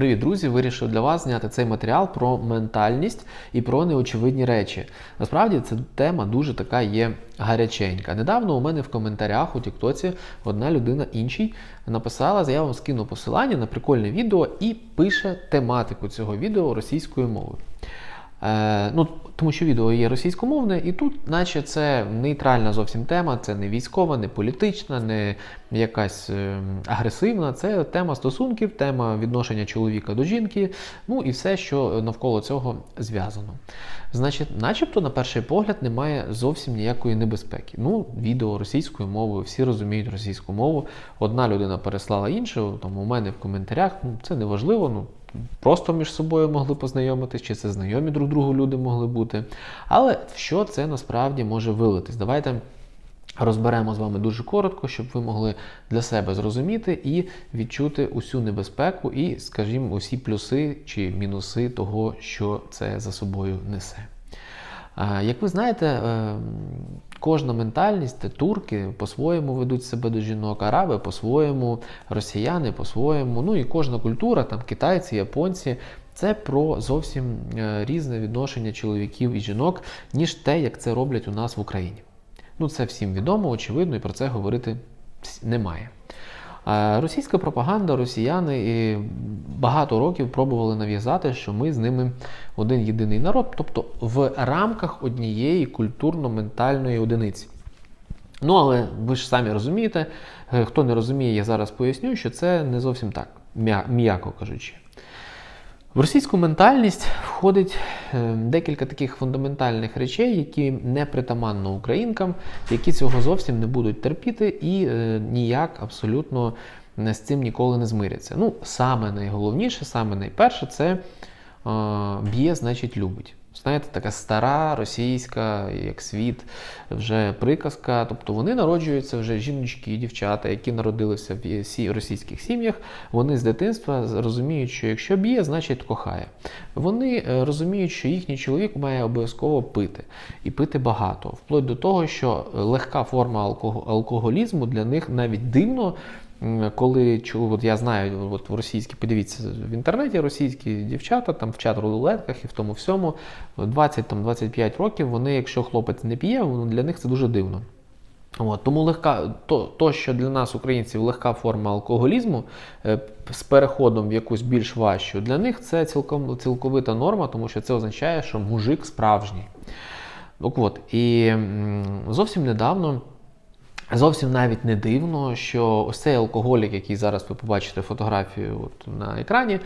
Привіт, друзі! Вирішив для вас зняти цей матеріал про ментальність і про неочевидні речі. Насправді ця тема дуже така є гаряченька. Недавно у мене в коментарях у Тіктоці одна людина іншій написала, я вам скину посилання на прикольне відео і пише тематику цього відео російською мовою. Е, ну, тому що відео є російськомовне, і тут, наче це нейтральна зовсім тема, це не військова, не політична, не якась е, агресивна. Це тема стосунків, тема відношення чоловіка до жінки, ну і все, що навколо цього зв'язано. Значить, начебто, на перший погляд, немає зовсім ніякої небезпеки. Ну, відео російською мовою, всі розуміють російську мову. Одна людина переслала іншу, там у мене в коментарях, ну це не важливо. ну Просто між собою могли познайомитись, чи це знайомі друг другу люди могли бути. Але що це насправді може вилитись? Давайте розберемо з вами дуже коротко, щоб ви могли для себе зрозуміти і відчути усю небезпеку, і, скажімо, усі плюси чи мінуси того, що це за собою несе. Як ви знаєте, е, кожна ментальність, турки по-своєму ведуть себе до жінок, араби по-своєму, росіяни по-своєму, ну і кожна культура, там китайці, японці. Це про зовсім е, різне відношення чоловіків і жінок, ніж те, як це роблять у нас в Україні. Ну, це всім відомо, очевидно, і про це говорити немає. Російська пропаганда, росіяни і багато років пробували нав'язати, що ми з ними один єдиний народ, тобто в рамках однієї культурно-ментальної одиниці. Ну, але ви ж самі розумієте, е, хто не розуміє, я зараз поясню, що це не зовсім так, м'яко кажучи. В російську ментальність входить е, декілька таких фундаментальних речей, які не притаманно українкам, які цього зовсім не будуть терпіти і е, ніяк абсолютно з цим ніколи не змиряться. Ну, саме найголовніше, саме найперше, це б'є, значить, любить. Знаєте, така стара російська, як світ, вже приказка. Тобто вони народжуються вже жіночки і дівчата, які народилися в російських сім'ях. Вони з дитинства розуміють, що якщо б'є, значить кохає. Вони е, розуміють, що їхній чоловік має обов'язково пити і пити багато, вплоть до того, що легка форма алкоголізму для них навіть дивно коли от я знаю, от в російській, подивіться в інтернеті російські дівчата там вчать рулетках і в тому всьому 20-25 років вони, якщо хлопець не п'є, для них це дуже дивно. От, Тому легка, то, то, що для нас, українців, легка форма алкоголізму е, з переходом в якусь більш важчу, для них це цілком цілковита норма, тому що це означає, що мужик справжній. Так от, І зовсім недавно. Зовсім навіть не дивно, що ось цей алкоголік, який зараз ви побачите фотографію от на екрані,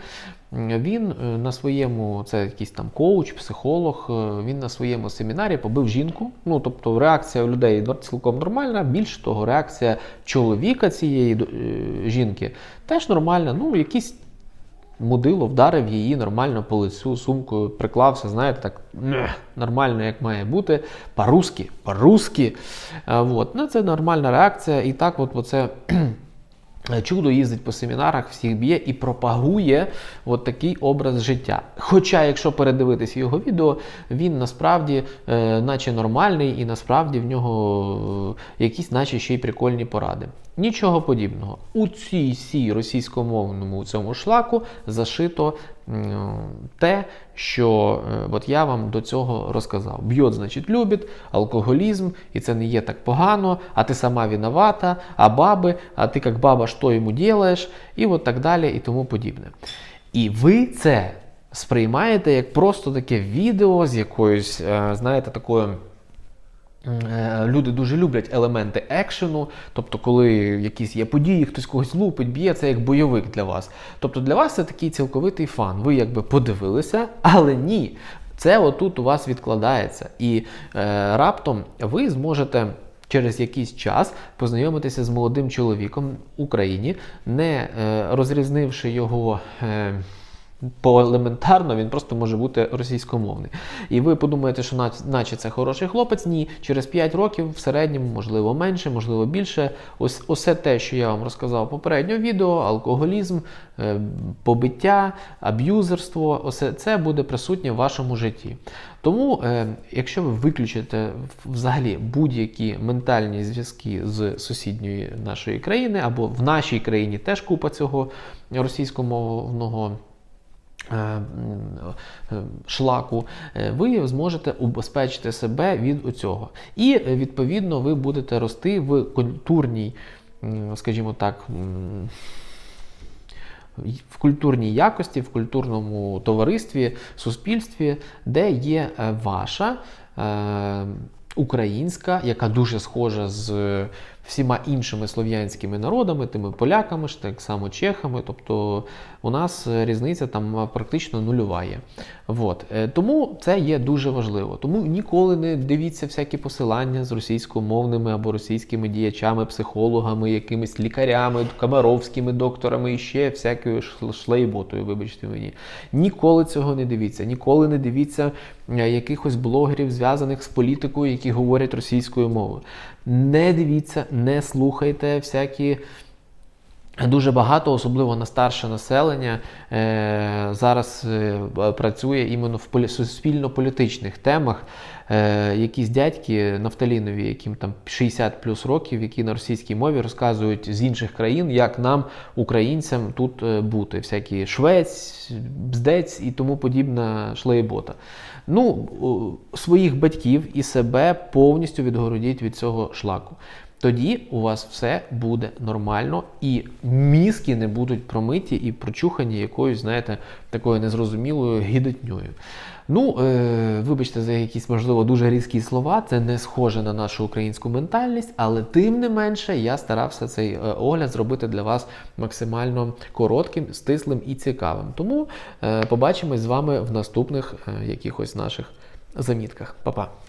він е, на своєму, це якийсь там коуч, психолог, е, він на своєму семінарі побив жінку. Ну, тобто реакція у людей цілком нормальна. Більш того, реакція чоловіка цієї е, жінки теж нормальна. Ну, якісь мудило вдарив її нормально по лицю, сумкою, приклався, знаєте, так нормально, як має бути. По-русски, по-русски. Вот. Ну, Це нормальна реакція. І так, от оце Е, чудо їздить по семінарах, всіх б'є і пропагує от такий образ життя. Хоча, якщо передивитись його відео, він насправді е, наче нормальний, і насправді в нього е, якісь, наче ще й прикольні поради. Нічого подібного. У цій сій російськомовному цьому шлаку зашито те, що е, от я вам до цього розказав. Б'єт, значить, любить, алкоголізм, і це не є так погано, а ти сама виновата, а баби, а ти як баба, що йому ділаєш, і от так далі, і тому подібне. І ви це сприймаєте як просто таке відео з якоюсь, е, знаєте, такою. Е, люди дуже люблять елементи екшену, тобто, коли якісь є події, хтось когось лупить, б'є, це як бойовик для вас. Тобто для вас це такий цілковитий фан. Ви якби подивилися, але ні. Це отут у вас відкладається. І е, раптом ви зможете. Через якийсь час познайомитися з молодим чоловіком в Україні, не е, розрізнивши його. Е, по елементарно він просто може бути російськомовний. І ви подумаєте, що наче це хороший хлопець. Ні, через 5 років в середньому, можливо, менше, можливо, більше. Ось усе те, що я вам розказав попередньо відео, алкоголізм, е, побиття, аб'юзерство, усе це буде присутнє в вашому житті. Тому, е, якщо ви виключите взагалі будь-які ментальні зв'язки з сусідньої нашої країни, або в нашій країні теж купа цього російськомовного шлаку, е, ви зможете убезпечити себе від цього. І е, відповідно ви будете рости в культурній, скажімо так. в культурній якості, в культурному товаристві, суспільстві, де є е, ваша е, українська, яка дуже схожа з всіма іншими слов'янськими народами, тими поляками ж, так само чехами. Тобто у нас е, різниця там практично нульова є. Вот. Е, Тому це є дуже важливо. Тому ніколи не дивіться всякі посилання з російськомовними або російськими діячами, психологами, якимись лікарями, камаровськими докторами і ще всякою шлейботою, вибачте мені. Ніколи цього не дивіться. Ніколи не дивіться е, якихось блогерів, зв'язаних з політикою, які говорять російською мовою. Не дивіться, не слухайте всякі. Дуже багато, особливо на старше населення, е, зараз е, працює іменно в полі- суспільно-політичних темах. Е, якісь дядьки нафталінові, яким там 60 плюс років, які на російській мові розказують з інших країн, як нам, українцям, тут бути. Всякі швець, бздець і тому подібна шлейбота. Ну, своїх батьків і себе повністю відгородіть від цього шлаку. Тоді у вас все буде нормально, і мізки не будуть промиті і прочухані якоюсь, знаєте, такою незрозумілою гідотньою. Ну, е, вибачте за якісь, можливо, дуже різкі слова, це не схоже на нашу українську ментальність, але тим не менше я старався цей е, огляд зробити для вас максимально коротким, стислим і цікавим. Тому е, побачимось з вами в наступних е, якихось наших замітках. Па-па!